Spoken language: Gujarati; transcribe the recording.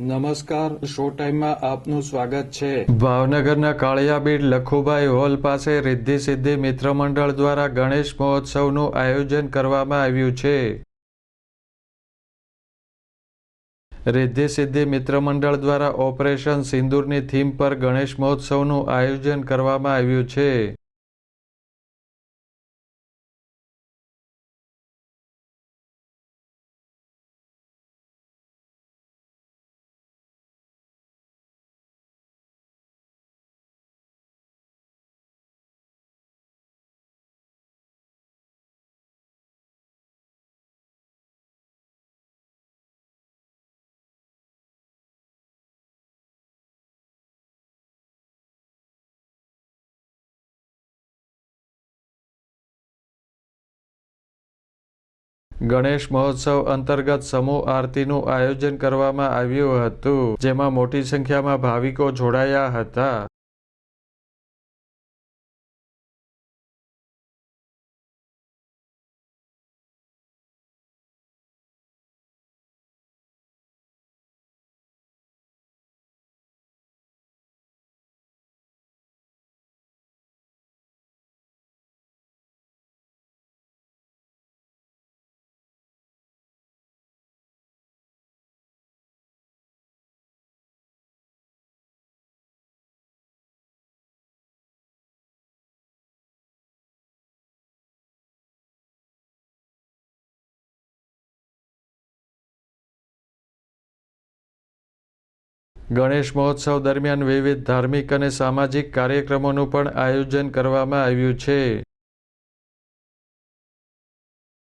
નમસ્કાર શો ટાઈમમાં આપનું સ્વાગત છે. ભાવનગરના કાળિયાબીડ લખુભાઈ હોલ પાસે રિદ્ધિ સિદ્ધિ મિત્ર મંડળ દ્વારા ગણેશ મહોત્સવનું આયોજન કરવામાં આવ્યું છે. રિદ્ધિ સિદ્ધિ મિત્ર મંડળ દ્વારા ઓપરેશન સિંદૂરની થીમ પર ગણેશ મહોત્સવનું આયોજન કરવામાં આવ્યું છે. ગણેશ મહોત્સવ અંતર્ગત સમૂહ આરતીનું આયોજન કરવામાં આવ્યું હતું, જેમાં મોટી સંખ્યામાં ભાવિકો જોડાયા હતા. ગણેશ મહોત્સવ દરમિયાન વિવિધ ધાર્મિક અને સામાજિક કાર્યક્રમોનું પણ આયોજન કરવામાં આવ્યું છે.